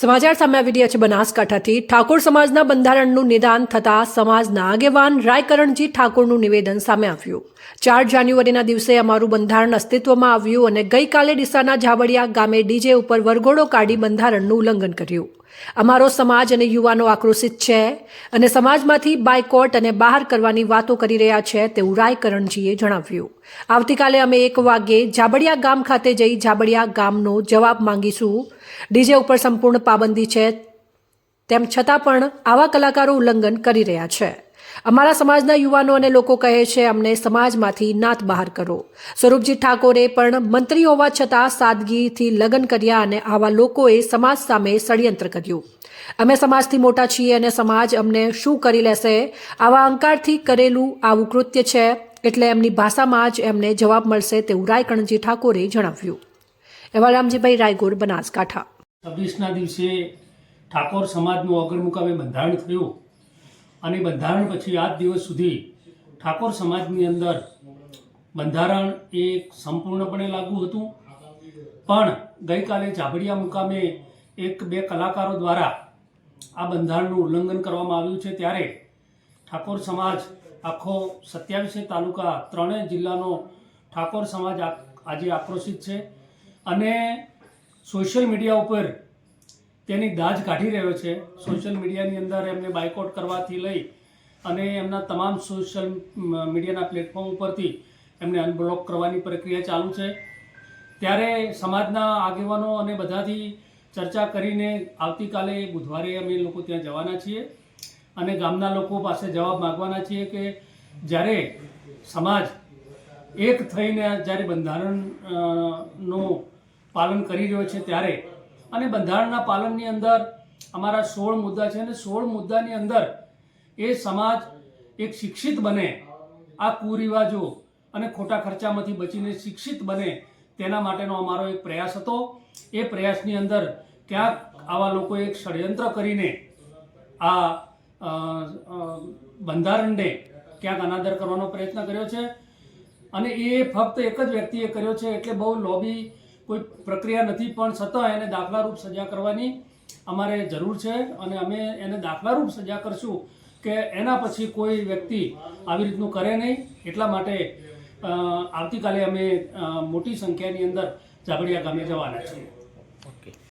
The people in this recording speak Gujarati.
સમાચાર સામે આવી રહ્યા છે બનાસકાંઠાથી. ઠાકોર સમાજના બંધારણનું નિદાન થતાં સમાજના આગેવાન રાયકરણજી ઠાકોરનું નિવેદન સામે આવ્યું. ચાર જાન્યુઆરીના દિવસે અમારું બંધારણ અસ્તિત્વમાં આવ્યું અને ગઈકાલે ડીસાના ઝાવડિયા ગામે ડીજે ઉપર વરઘોડો કાઢી બંધારણનું ઉલ્લંઘન કર્યું. અમારો સમાજ અને યુવાનો આક્રોશિત છે અને સમાજમાંથી બાયકોટ અને બહાર કરવાની વાતો કરી રહ્યા છે તેવું રાયકરણજીએ જણાવ્યું. આવતીકાલે અમે એક વાગ્યે ઝાબડિયા ગામ ખાતે જઈ ઝાબડિયા ગામનો જવાબ માંગીશું. ડીજે ઉપર સંપૂર્ણ પાબંદી છે, તેમ છતાં પણ આવા કલાકારો ઉલ્લંઘન કરી રહ્યા છે. અમારા સમાજના યુવાનો અને લોકો કહે છે, અમને સમાજમાંથી નાત બહાર કરો. સ્વરૂપજી ઠાકોરે પણ મંત્રી હોવા છતાં સાદગીથી લગ્ન કર્યા અને આવા લોકોએ સમાજ સામે ષડયંત્ર કર્યું. અમે સમાજથી મોટા છીએ અને સમાજ અમને શું કરી લેશે? આવા અહંકારથી કરેલું આવું કૃત્ય છે, એટલે એમની ભાષામાં જ એમને જવાબ મળશે, તેવું રાયકણજી ઠાકોરે જણાવ્યું. એવા રામજીભાઈ રાયગોર, બનાસકાંઠા. છવ્વીસના દિવસે ઠાકોર સમાજનું અગ્ર બંધારણ થયું. અને બંધારણ પછી આજ દિવસ સુધી ઠાકોર સમાજની અંદર બંધારણ એ સંપૂર્ણપણે લાગુ હતું. પણ ગઈકાલે ઝાબડિયા મુકામે એક બે કલાકારો દ્વારા આ બંધારણનું ઉલ્લંઘન કરવામાં આવ્યું છે. ત્યારે ઠાકોર સમાજ આખો સત્યાવીસે તાલુકા ત્રણેય જિલ્લાનો ઠાકોર સમાજ આજે આક્રોશિત છે. અને સોશિયલ મીડિયા ઉપર તેની દાજ કાઢી રહ્યો છે. સોશિયલ મીડિયાની અંદર એમને બાયકોટ કરવાથી લઈ અને એમના તમામ સોશિયલ મીડિયાના પ્લેટફોર્મ ઉપરથી એમને અનબ્લોક કરવાની પ્રક્રિયા ચાલુ છે. ત્યારે સમાજના આગેવાનો અને બધાથી ચર્ચા કરીને આવતીકાલે બુધવારે અમે લોકો ત્યાં જવાના છીએ અને ગામના લોકો પાસે જવાબ માગવાના છીએ કે જ્યારે સમાજ એક થઈને જ્યારે બંધારણનું પાલન કરી રહ્યો છે ત્યારે અને બંધારણના પાલનની અંદર અમારા સોળ મુદ્દા છે અને સોળ મુદ્દાની અંદર એ સમાજ એક શિક્ષિત બને, આ કુરિવાજો અને ખોટા ખર્ચામાંથી બચીને શિક્ષિત બને તેના માટેનો અમારો એક પ્રયાસ હતો. એ પ્રયાસની અંદર ક્યાંક આવા લોકોએ એક ષડયંત્ર કરીને આ બંધારણને ક્યાંક અનાદર કરવાનો પ્રયત્ન કર્યો છે. અને એ ફક્ત એક જ વ્યક્તિએ કર્યો છે, એટલે બહુ લોબી કોઈ પ્રક્રિયા નથી, પણ છતાં એને દાખલારૂપ સજા કરવાની અમારે જરૂર છે અને અમે એને દાખલારૂપ સજા કરશું કે એના પછી કોઈ વ્યક્તિ આવી રીતનું કરે નહીં. એટલા માટે આવતીકાલે અમે મોટી સંખ્યાની અંદર ઝાબડિયા ગામે જવાના છીએ.